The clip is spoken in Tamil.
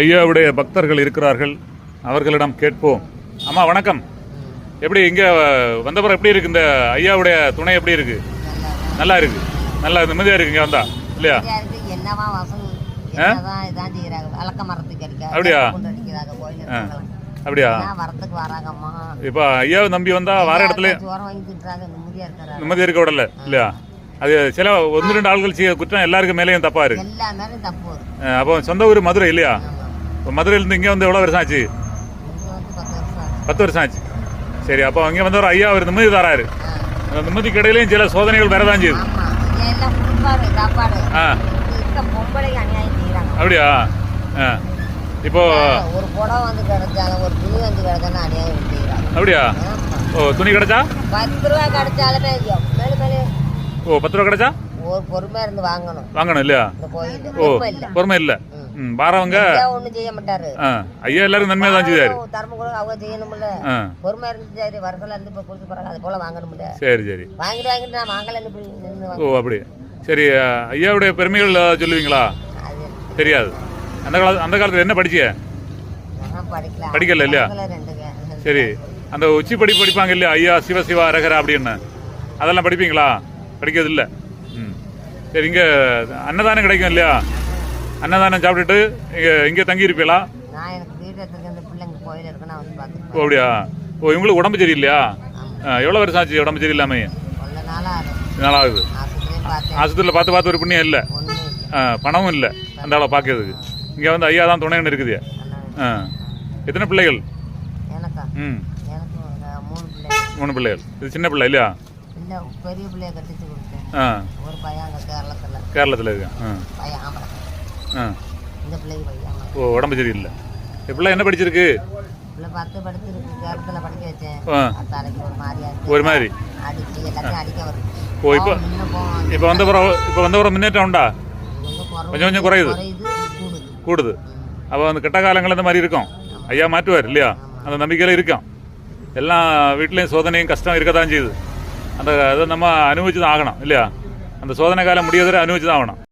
ஐயாவுடைய பக்தர்கள் இருக்கிறார்கள். அவர்களிடம் கேட்போம். அம்மா வணக்கம். எப்படி இங்க வந்தப்புறம் எப்படி இருக்கு? இந்த ஐயாவுடைய துணை எப்படி இருக்கு? நல்லா இருக்கு. நல்லா நிம்மதியா இருக்கு இங்க வந்தா. இல்லையா? அப்படியா? அப்படியா? இப்ப ஐயாவை நம்பி வந்தா வார இடத்துல சோரம் வாங்கி திட்டுறாங்க நிம்மதியா இருக்கிறாங்க. நிம்மதி இருக்க விடல இல்லையா? அது சில ஒன்று ரெண்டு ஆள்கள் செய்ய குற்றம் எல்லாருக்கும் மேலேயும் தப்பா இருக்கு. அப்போ சொந்த ஊர் மதுரை இல்லையா? மதுரையிலேருந்து இங்கே வந்து எவ்வளோ வருஷம் ஆச்சு இங்க வந்து பத்து வருஷம் ஆச்சு. பத்து வருஷம் ஆச்சு சரி அப்போ இங்கே வந்தவர் ஐயா அவர் நிம்மதி தராரு. அந்த நிம்மதிக்கு இடையிலையும் சில சோதனைகள் வரதான் செய்யுது ஆ அப்படியா ஆ இப்போ ஒரு புடவை வந்து கிடைச்சாலும் ஒரு துணி வந்து கிடைச்சாலும் அநியாயம் அப்படியா ஓ துணி கிடைச்சா பத்து ரூபா கிடைச்சாலுமே ஓ பத்து ரூபா கிடைச்சா ஒரு பொறுமையா இருந்து வாங்கணும் வாங்கணும் இல்லையா ஓ பொறுமை இல்ல ஐயா ஒண்ணும் செய்ய மாட்டாரு. ஆ ஐயா எல்லாரும் நன்மையாக தான் செய்தாரு. தர்ம கூட அவங்க செய்யணும்ல. பொறுமையா இருந்து சரி இருந்து இப்போ கொடுத்து போறாங்க அது போல வாங்கணும்ல. சரி சரி. வாங்கிட்டு வாங்கிட்டு நான் வாங்கல ஓ அப்படி சரி ஐயாவுடைய பெருமைகள் சொல்லுவீங்களா? தெரியாது. அந்த கால அந்த காலத்தில் என்ன படிச்சிய படிக்கல. இல்லையா? சரி. அந்த உச்சி படி படிப்பாங்க இல்லையா? ஐயா சிவ சிவா அரகரா அப்படின்னு. அதெல்லாம் படிப்பீங்களா? படிக்கிறது இல்லை ம். சரி இங்கே அன்னதானம் கிடைக்கும் இல்லையா? அன்னதானம் சாப்பிட்டுட்டு இங்கே இங்கே தங்கி இருப்பீங்களா நான் எனக்கு வீட்டு எடுத்துருக்க அந்த பிள்ளைங்க கோயில் இருக்கு நான் வந்து ஓ அப்படியா? ஓ இவங்களுக்கு உடம்பு சரியில்லையா? எவ்வளோ வருஷம் ஆச்சு உடம்பு சரியில்லாம? கொஞ்ச நாளா ஆகுது. நாளாகுது ஆஸ்பத்திரியும் பார்த்தேன். ஆஸ்பத்திரியில் பார்த்து பார்த்து ஒரு புண்ணியம் இல்லை. பணமும் இல்லை. அந்த ஆளை பார்க்கறதுக்கு இங்கே வந்து ஐயா தான் துணைன்னு இருக்குது. ஆ. எத்தனை பிள்ளைகள்? ம். மூணு பிள்ளைகள். இது சின்ன பிள்ளை இல்லையா? இல்லை பெரிய பிள்ளைய கட்டிச்சு கொடுத்தேன். ஆ. ஒரு பையன் கேரளத்தில். கேரளத்தில் ஆம்பளை ஆ. இந்த பிள்ளைக்கு ஆம்பளை. ஓ உடம்பு சரியில்லை. பிள்ளை என்ன படிச்சிருக்கு? பிள்ளை பத்து படிச்சிருக்கு. கேரளத்தில் படிக்க வச்சேன். ஆ. தலைக்கு ஒரு மாதிரியா இருக்கு ஒரு மாதிரி அடிச்சு எல்லாத்தையும் அடிக்க வருது ஓ இப்போ முன்ன போவோம் இப்போ வந்த பிறகு இப்போ வந்த பிறகு முன்னேற்றம் உண்டா? கொஞ்சம் கொஞ்சம் குறையுது. குறையுது கூடுது. கூடுது. அப்போ அந்த கெட்ட காலங்கள் இந்த மாதிரி இருக்கும். ஐயா மாற்றுவார் இல்லையா? அந்த நம்பிக்கையில் இருக்கும். எல்லா வீட்லேயும் சோதனையும் கஷ்டம் இருக்க தான் செய்யுது. அந்த அதை நம்ம அனுபவிச்சு தான் ஆகணும் இல்லையா? அந்த சோதனை காலம் முடியாத அனுபவிச்சு தான் ஆகணும்.